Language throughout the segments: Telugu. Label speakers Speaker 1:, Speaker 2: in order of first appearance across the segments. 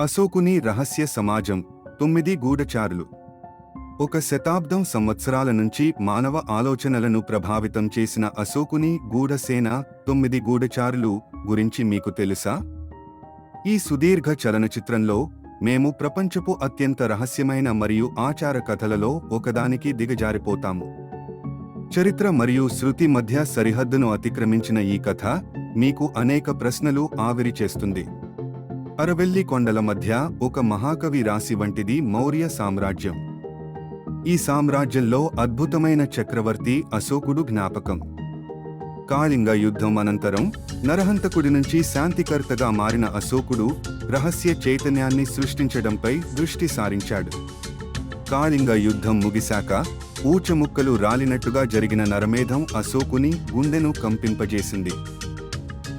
Speaker 1: అశోకుని రహస్య సమాజం తొమ్మిది గూఢచారులు. ఒక శతాబ్దం సంవత్సరాల నుంచి మానవ ఆలోచనలను ప్రభావితం చేసిన అశోకుని గూఢసేన తొమ్మిది గూఢచారులు గురించి మీకు తెలుసా? ఈ సుదీర్ఘ చలనచిత్రంలో మేము ప్రపంచపు అత్యంత రహస్యమైన మరియు ఆచార కథలలో ఒకదానికి దిగజారిపోతాము. చరిత్ర మరియు శృతి మధ్య సరిహద్దును అతిక్రమించిన ఈ కథ మీకు అనేక ప్రశ్నలు ఆవిరి చేస్తుంది. అరవెల్లి కొండల మధ్య ఒక మహాకవి రాసి వంటిది మౌర్య సామ్రాజ్యం. ఈ సామ్రాజ్యంలో అద్భుతమైన చక్రవర్తి అశోకుడు జ్ఞాపకం. కాళింగ యుద్ధం అనంతరం నరహంతకుడి నుంచి శాంతికర్తగా మారిన అశోకుడు రహస్య చైతన్యాన్ని సృష్టించడంపై దృష్టి సారించాడు. కాళింగ యుద్ధం ముగిశాక ఊచముక్కలు రాలినట్టుగా జరిగిన నరమేధం అశోకుని గుండెను కంపింపజేసింది.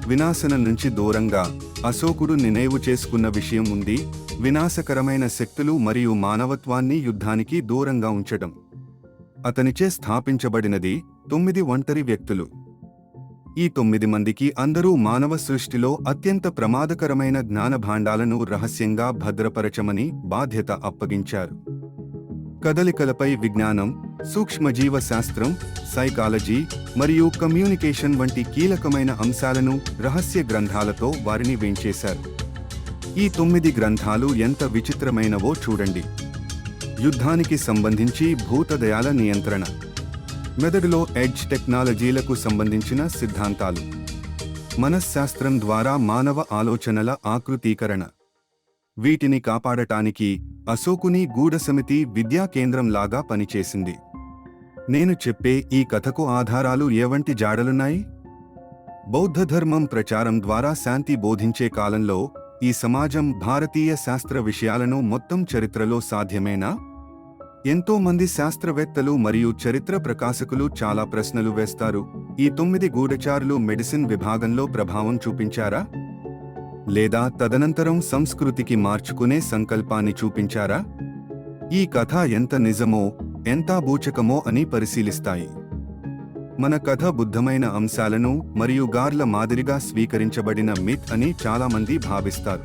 Speaker 1: వినాశనం నుంచి దూరంగా అశోకుడు నినేవు చేసుకున్న విషయం ఉంది వినాశకరమైన శక్తులు మరియు మానవత్వాన్ని యుద్ధానికి దూరంగా ఉంచడం. అతనిచే స్థాపించబడినది తొమ్మిది ఒంటరి వ్యక్తులు. ఈ తొమ్మిది మందికి అందరూ మానవ సృష్టిలో అత్యంత ప్రమాదకరమైన జ్ఞానభాండాలను రహస్యంగా భద్రపరచమని బాధ్యత అప్పగించారు. కదలికలపై విజ్ఞానం సూక్ష్మజీవ శాస్త్రం సైకాలజీ మరియు కమ్యూనికేషన్ వంటి కీలకమైన అంశాలను రహస్య గ్రంథాలతో వారిని వేంచేశారు. ఈ తొమ్మిది గ్రంథాలు ఎంత విచిత్రమైనవో చూడండి. యుద్ధానికి సంబంధించి భూతదయాల నియంత్రణ. మెదడులో ఎడ్జ్ టెక్నాలజీలకు సంబంధించిన సిద్ధాంతాలు. మనశ్శాస్త్రం ద్వారా మానవ ఆలోచనల ఆకృతీకరణ. వీటిని కాపాడటానికి అశోకుని గూఢసమితి విద్యా కేంద్రం లాగా పనిచేసింది. నేను చెప్పే ఈ కథకు ఆధారాలు ఏవంటి జాడలున్నాయి? బౌద్ధ ధర్మం ప్రచారం ద్వారా శాంతి బోధించే కాలంలో ఈ సమాజం భారతీయ శాస్త్ర విషయాలను మొత్తం చరిత్రలో సాధ్యమేనా? ఎంతో మంది శాస్త్రవేత్తలు మరియు చరిత్ర ప్రకాశకులు చాలా ప్రశ్నలు వేస్తారు. ఈ తొమ్మిది గూఢచారులు మెడిసిన్ విభాగంలో ప్రభావం చూపించారా? లేదా తదనంతరం సంస్కృతికి మార్చుకునే సంకల్పాన్ని చూపించారా? ఈ కథ ఎంత నిజమో ఎంత బూచకమో అని పరిశీలిస్తాయి. మన కథ బుద్ధమైన అంశాలను మరియు గార్ల మాదిరిగా స్వీకరించబడిన మిత్ అని చాలామంది భావిస్తారు.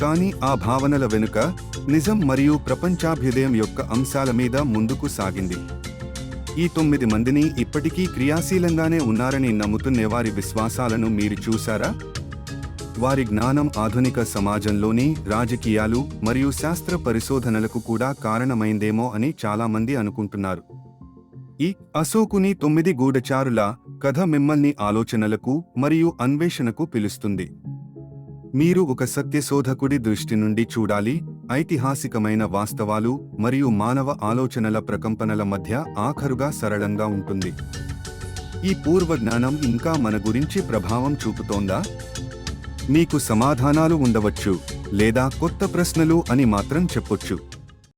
Speaker 1: కానీ ఆ భావనల వెనుక నిజం మరియు ప్రపంచాభ్యుదయం యొక్క అంశాల మీద ముందుకు సాగింది. ఈ తొమ్మిది మందిని ఇప్పటికీ క్రియాశీలంగానే ఉన్నారని నమ్ముతున్నే వారి విశ్వాసాలను మీరు చూశారా? వారి జ్ఞానం ఆధునిక సమాజంలోని రాజకీయాలు మరియు శాస్త్ర పరిశోధనలకు కూడా కారణమైందేమో అని చాలామంది అనుకుంటున్నారు. ఈ అశోకుని తొమ్మిది గూఢచారుల కథ మిమ్మల్ని ఆలోచనలకు మరియు అన్వేషణకు పిలుస్తుంది. మీరు ఒక సత్యశోధకుడి దృష్టి నుండి చూడాలి ఐతిహాసికమైన వాస్తవాలు మరియు మానవ ఆలోచనల ప్రకంపనల మధ్య ఆఖరుగా సరళంగా ఉంటుంది. ఈ పూర్వ జ్ఞానం ఇంకా మన గురించి ప్రభావం చూపుతోందా? మీకు సమాధానాలు ఉండవచ్చు లేదా కొత్త ప్రశ్నలు అని మాత్రం చెప్పొచ్చు.